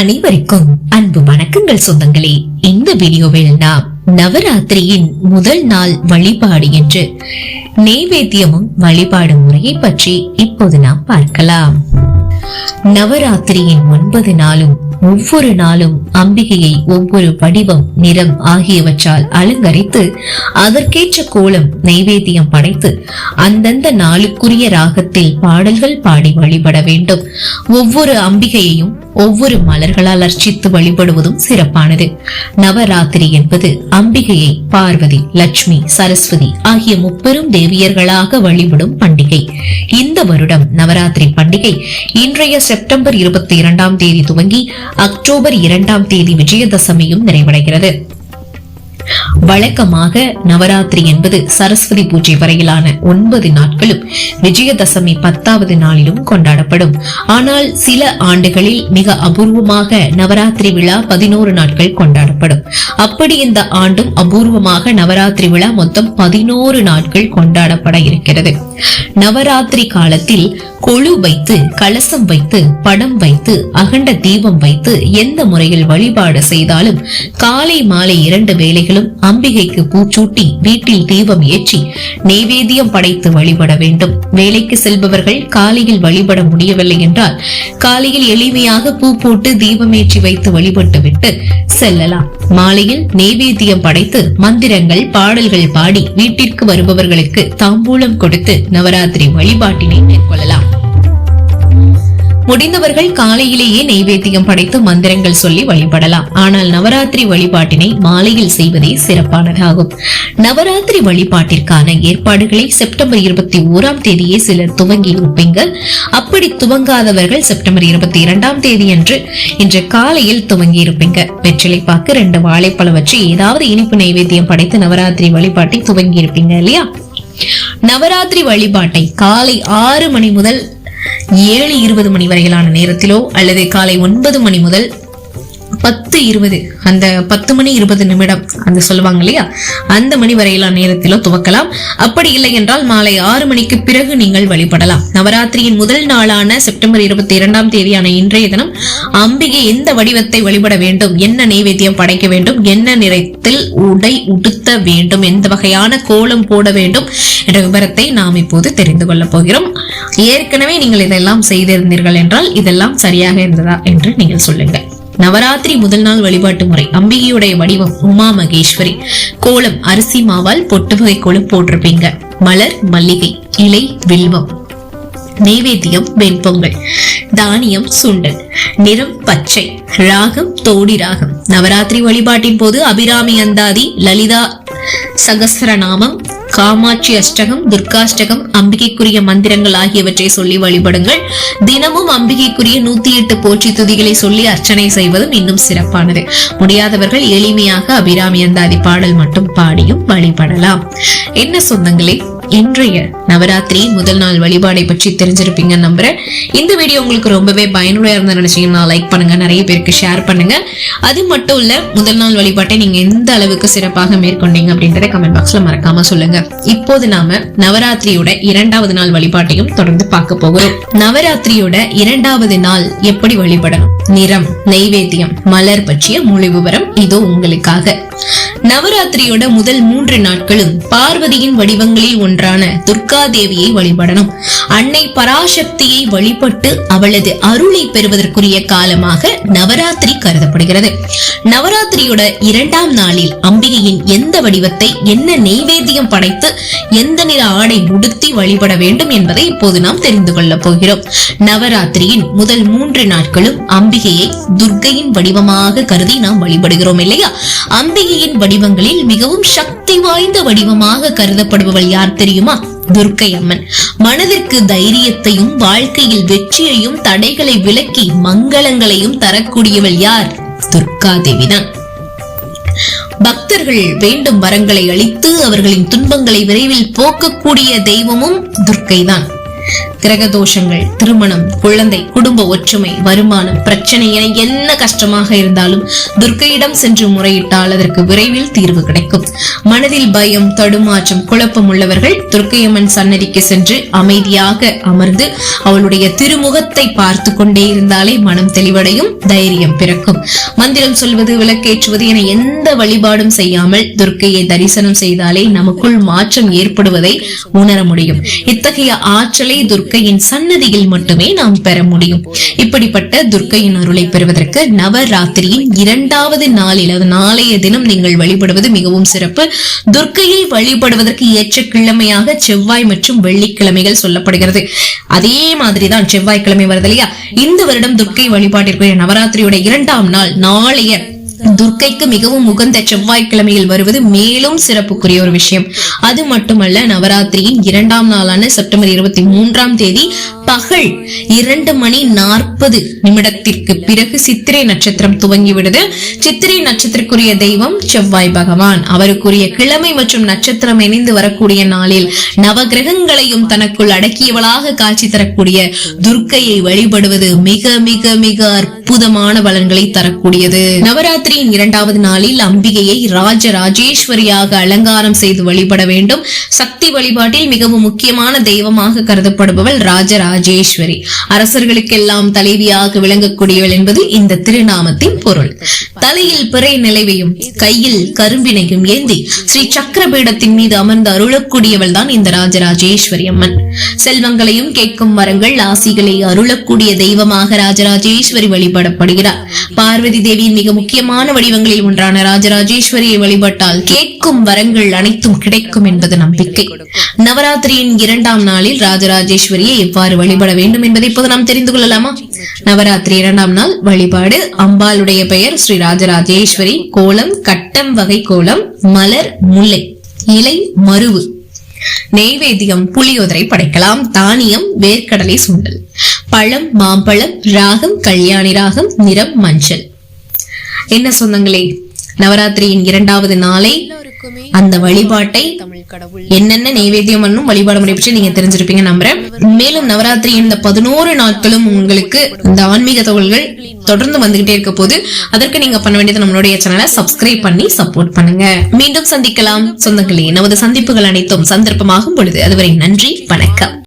அனைவருக்கும் அன்பு வணக்கங்கள் சொந்தங்களே. இந்த வீடியோவில் நாம் நவராத்திரியின் முதல் நாள் வழிபாடு என்று நெய்வேத்தியமும் வழிபாடு முறையை பற்றி இப்போது நாம் பார்க்கலாம். நவராத்திரியின் ஒன்பது நாளும் ஒவ்வொரு நாளும் அம்பிகையை ஒவ்வொரு வடிவம் நிறம் ஆகியவற்றால் அலங்கரித்து அதற்கேற்ற கோலம் நைவேத்தியம் படைத்து அந்தந்த நாளுக்குரிய ராகத்தில் பாடல்கள் பாடி வழிபட வேண்டும். ஒவ்வொரு அம்பிகையையும் ஒவ்வொரு மலர்களால் அர்ச்சித்து வழிபடுவதும் சிறப்பானது. நவராத்திரி என்பது அம்பிகையை பார்வதி லட்சுமி சரஸ்வதி ஆகிய முப்பெரும் தேவியர்களாக வழிபடும் பண்டிகை. இந்த வருடம் நவராத்திரி பண்டிகை இன்றைய செப்டம்பர் இருபத்தி இரண்டாம் தேதி துவங்கி அக்டோபர் இரண்டாம் தேதி விஜயதசமியும் நிறைவடைகிறது. வழக்கமாக நவராத்திரி என்பது சரஸ்வதி பூஜை வரையிலான ஒன்பது நாட்களும் விஜயதசமி பத்தாவது நாளிலும் கொண்டாடப்படும். ஆனால் சில ஆண்டுகளில் மிக அபூர்வமாக நவராத்திரி விழா பதினோரு நாட்கள் கொண்டாடப்படும். அப்படி இந்த ஆண்டும் அபூர்வமாக நவராத்திரி விழா மொத்தம் பதினோரு நாட்கள் கொண்டாடப்பட இருக்கிறது. நவராத்திரி காலத்தில் கொழு வைத்து கலசம் வைத்து படம் வைத்து அகண்ட தீபம் வைத்து எந்த முறையில் வழிபாடு செய்தாலும் காலை மாலை இரண்டு வேலைகளும் நாளும் அம்பிகைக்கு பூச்சூட்டி வீட்டில் தீபம் ஏற்றி நெய்வேதியம் படைத்து வழிபட வேண்டும். வேலைக்கு செல்பவர்கள் காலையில் வழிபட முடியவில்லை என்றால் காலையில் எளிமையாக பூ போட்டு தீபம் ஏற்றி வைத்து வழிபட்டு விட்டு செல்லலாம். மாலையில் நெய்வேத்தியம் படைத்து மந்திரங்கள் பாடல்கள் பாடி வீட்டிற்கு வருபவர்களுக்கு தாம்பூலம் கொடுத்து நவராத்திரி வழிபாட்டினை மேற்கொள்ளலாம். முடிந்தவர்கள் காலையிலேயே நைவேத்தியம் படைத்து மந்திரங்கள் சொல்லி வழிபடலாம். ஆனால் நவராத்திரி வழிபாட்டினை மாலையில் செய்வதே சிறப்பானதாகும். நவராத்திரி வழிபாட்டிற்கான ஏற்பாடுகளை செப்டம்பர் இருபத்தி ஓராம் தேதியே சிலர் துவங்கி இருப்பீங்க அப்படி துவங்காதவர்கள் செப்டம்பர் இருபத்தி இரண்டாம் தேதி அன்று இன்று காலையில் துவங்கி இருப்பீங்க. வெற்றிலை பாக்கு ரெண்டு வாழைப்பழம் வச்சு ஏதாவது இனிப்பு நைவேத்தியம் படைத்து நவராத்திரி வழிபாட்டை துவங்கி இருப்பீங்க இல்லையா? நவராத்திரி வழிபாட்டை காலை ஆறு மணி முதல் ஏழு இருபது மணி வரையிலான நேரத்திலோ அல்லது காலை ஒன்பது மணி முதல் பத்து இருபது அந்த பத்து மணி இருபது நிமிடம் அந்த சொல்லுவாங்க இல்லையா? அந்த மணி வரையிலான நேரத்திலோ துவக்கலாம். அப்படி இல்லை என்றால் மாலை ஆறு மணிக்கு பிறகு நீங்கள் வழிபடலாம். நவராத்திரியின் முதல் நாளான செப்டம்பர் இருபத்தி இரண்டாம் தேதியான இன்றைய தினம் அம்பிகை எந்த வடிவத்தை வழிபட வேண்டும்? என்ன நைவேத்தியம் படைக்க வேண்டும்? என்ன நிறத்தில் உடை உடுத்த வேண்டும்? எந்த வகையான கோலம் போட வேண்டும்? என்ற விவரத்தை நாம் இப்போது தெரிந்து கொள்ளப் போகிறோம். ஏற்கனவே நீங்கள் இதெல்லாம் செய்திருந்தீர்கள் என்றால் இதெல்லாம் சரியாக இருந்ததா என்று நீங்கள் சொல்லுங்கள். நவராத்திரி முதல் நாள் வழிபாட்டு முறை. அம்பிகையுடைய வடிவம் உமா மகேஸ்வரி. கோலம் அரிசி மாவால் பொட்டு வகை கோலம் போட்டிருப்பீங்க. மலர் மல்லிகை இலை வில்வம். நெய்வேத்தியம் வெண்பொங்கல். தானியம் சுண்டல். நிறம் பச்சை. ராகம் தோடி ராகம். நவராத்திரி வழிபாட்டின் போது அபிராமி அந்தாதி லலிதா சகஸ்ரநாமம் காமாட்சி அஷ்டகம் துர்காஷ்டகம் அம்பிகைக்குரிய மந்திரங்கள் ஆகியவற்றை சொல்லி வழிபடுங்கள். தினமும் அம்பிகைக்குரிய நூத்தி எட்டு போற்றி துதிகளை சொல்லி அர்ச்சனை செய்வதும் இன்னும் சிறப்பானது. முடியாதவர்கள் எளிமையாக அபிராமி அந்தாதி பாடல் மட்டும் பாடியும் வழிபடலாம். என்ன சொந்தங்களே? இன்றைய நவராத்திரி முதல் நாள் வழிபாடை பற்றி தெரிஞ்சிருப்பீங்க நம்புறேன். இந்த வீடியோ உங்களுக்கு ரொம்பவே பயனுள்ள இருந்த நினைச்சீங்கன்னா லைக் பண்ணுங்க நிறைய பேருக்கு ஷேர் பண்ணுங்க. அது மட்டும் இல்ல முதல் நாள் வழிபாட்டை நீங்க எந்த அளவுக்கு சிறப்பாக மேற்கொண்டீங்க அப்படின்றத கமெண்ட் பாக்ஸ்ல மறக்காம சொல்லுங்க. இப்போது நாம நவராத்திரியோட இரண்டாவது நாள் வழிபாட்டையும் தொடர்ந்து பார்க்க போகிறோம். நவராத்திரியோட இரண்டாவது நாள் எப்படி வழிபடணும்? நிறம் நைவேத்தியம் மலர் பற்றிய முழு விவரம் இதோ உங்களுக்காக. நவராத்திரியோட முதல் மூன்று நாட்களும் பார்வதியின் வடிவங்களில் ஒன்றான துர்கா தேவியை வழிபடணும். அன்னை பராசக்தியை வழிபட்டு அவளது அருளை பெறுவதற்குரிய காலமாக நவராத்திரி கருதப்படுகிறது. நவராத்திரியோட இரண்டாம் நாளில் அம்பிகையின் எந்த வடிவத்தை என்ன நெய்வேத்தியம் படைத்து எந்த நிற ஆடை உடுத்தி வழிபட வேண்டும் என்பதை இப்போது நாம் தெரிந்து கொள்ளப் போகிறோம். நவராத்திரியின் முதல் மூன்று நாட்களும் அம்பிகையை துர்கையின் வடிவமாக கருதி நாம் வழிபடுகிறோம் இல்லையா? அம்பிகையின் வடிவங்களில் மிகவும் சக்தி வாய்ந்த வடிவமாக கருதப்படுபவள் யார் தெரியும்? துர்க்கை அம்மன் மனதிற்கு தைரியத்தையும் வாழ்க்கையில் வெற்றியையும் தடைகளை விலக்கி மங்களங்களையும் தரக்கூடியவள் யார்? துர்கா தேவிதான் பக்தர்கள் வேண்டும் வரங்களை அளித்து அவர்களின் துன்பங்களை விரைவில் போக்கக்கூடிய தெய்வமும் துர்க்கைதான். கிரகதோஷங்கள் திருமணம் குழந்தை குடும்ப ஒற்றுமை வருமானம் பிரச்சனை என என்ன கஷ்டமாக இருந்தாலும் துர்க்கையிடம் சென்று முறையிட்டால் அதற்கு விரைவில் தீர்வு கிடைக்கும். மனதில் பயம் தடுமாற்றம் குழப்பம் உள்ளவர்கள் துர்க்கையம்மன் சன்னதிக்கு சென்று அமைதியாக அமர்ந்து அவளுடைய திருமுகத்தை பார்த்து கொண்டே இருந்தாலே மனம் தெளிவடையும் தைரியம் பிறக்கும். மந்திரம் சொல்வது விளக்கேற்றுவது என எந்த வழிபாடும் செய்யாமல் துர்க்கையை தரிசனம் செய்தாலே நமக்குள் மாற்றம் ஏற்படுவதை உணர முடியும். இத்தகைய ஆற்றலை துர்க்கையின் சன்னதியில் மட்டுமே நாம் பெற முடியும். இப்படிப்பட்ட துர்க்கையின் அருளை பெறுவதற்கு நவராத்திரியின் இரண்டாவது நாளில் அது நாளைய தினம் நீங்கள் வழிபடுவது மிகவும் சிறப்பு. துர்க்கையை வழிபடுவதற்கு ஏற்ற கிழமையாக செவ்வாய் மற்றும் வெள்ளிக்கிழமைகள் சொல்லப்படுகிறது. அதே மாதிரிதான் செவ்வாய்க்கிழமை வருது இல்லையா? இந்த வருடம் துர்க்கை வழிபாட்டிற்குரிய நவராத்திரியோட இரண்டாம் நாள் நாளைய துர்க்கைக்கு மிகவும் உகந்த செவ்வாய்க்கிழமையில் வருவது மேலும் சிறப்புக்குரிய ஒரு விஷயம். அது மட்டுமல்ல நவராத்திரியின் இரண்டாம் நாளான செப்டம்பர் இருபத்தி மூன்றாம் தேதி பகல் இரண்டு மணி நாற்பது நிமிடத்திற்கு பிறகு சித்திரை நட்சத்திரம் துவங்கிவிடுது. சித்திரை நட்சத்திரக்குரிய தெய்வம் செவ்வாய் பகவான். அவருக்குரிய கிழமை மற்றும் நட்சத்திரம் இணைந்து வரக்கூடிய நாளில் நவகிரகங்களையும் தனக்குள் அடக்கியவளாக காட்சி தரக்கூடிய துர்க்கையை வழிபடுவது மிக மிக மிக அற்புதமான பலன்களை தரக்கூடியது. நவராத்திரியின் இரண்டாவது நாளில் அம்பிகையை ராஜ ராஜேஸ்வரியாக அலங்காரம் செய்து வழிபட வேண்டும். சக்தி வழிபாட்டில் மிகவும் முக்கியமான தெய்வமாக கருதப்படுபவள் ராஜராஜ ராஜேஸ்வரி. அரசர்களுக்கெல்லாம் தலைவியாக விளங்கக்கூடியவள் என்பது இந்த திருநாமத்தின் பொருள். தலையில் பிறை நிலைவையும் கையில் கரும்பினையும் ஏந்தி ஸ்ரீ சக்கரபீடத்தின் மீது அமர்ந்து அருளக்கூடியவள் தான் இந்த ராஜராஜேஸ்வரி அம்மன். செல்வங்களையும் கேட்கும் வரங்கள் ஆசிகளை அருளக்கூடிய தெய்வமாக ராஜராஜேஸ்வரி வழிபடப்படுகிறார். பார்வதி தேவியின் மிக முக்கியமான வடிவங்களில் ஒன்றான ராஜராஜேஸ்வரியை வழிபட்டால் கேட்கும் வரங்கள் அனைத்தும் கிடைக்கும் என்பது நம்பிக்கை. நவராத்திரியின் இரண்டாம் நாளில் ராஜராஜேஸ்வரியை எவ்வாறு வழிபட வேண்டும் என்பதை இப்போது நாம் தெரிந்து கொள்ளலாமா? நவராத்திரி இரண்டாம் நாள் வழிபாடு. அம்பாளுடைய பெயர் ஸ்ரீ ராஜராஜேஸ்வரி. கோலம் கட்டம் வகை கோலம் மலர் முல்லை இலை மருவு. நெய்வேத்தியம் புளியோதரை படைக்கலாம். தானியம் வேர்க்கடலை சுண்டல். பழம் மாம்பழம் ராகம் கல்யாணி ராகம் நிறம் மஞ்சள். என்ன சொந்தங்களே? நவராத்திரியின் இரண்டாவது நாளை அந்த வழிபாட்டை என்னென்ன நைவேத்தியம் பண்ணும் வழிபாடு முறை பற்றி நீங்க தெரிஞ்சிருப்பீங்க நம்புறேன். மேலும் நவராத்திரி இந்த பதினோரு நாட்களும் உங்களுக்கு இந்த ஆன்மீக தகவல்கள் தொடர்ந்து வந்துகிட்டே இருக்க போது அதற்கு நீங்க பண்ண வேண்டியது நம்மளுடைய சேனலை சப்ஸ்கிரைப் பண்ணி சப்போர்ட் பண்ணுங்க. மீண்டும் சந்திக்கலாம். சொந்தங்களே நமது சந்திப்புகள் அனைத்தும் சந்தர்ப்பமாகும் பொழுது. அதுவரை நன்றி வணக்கம்.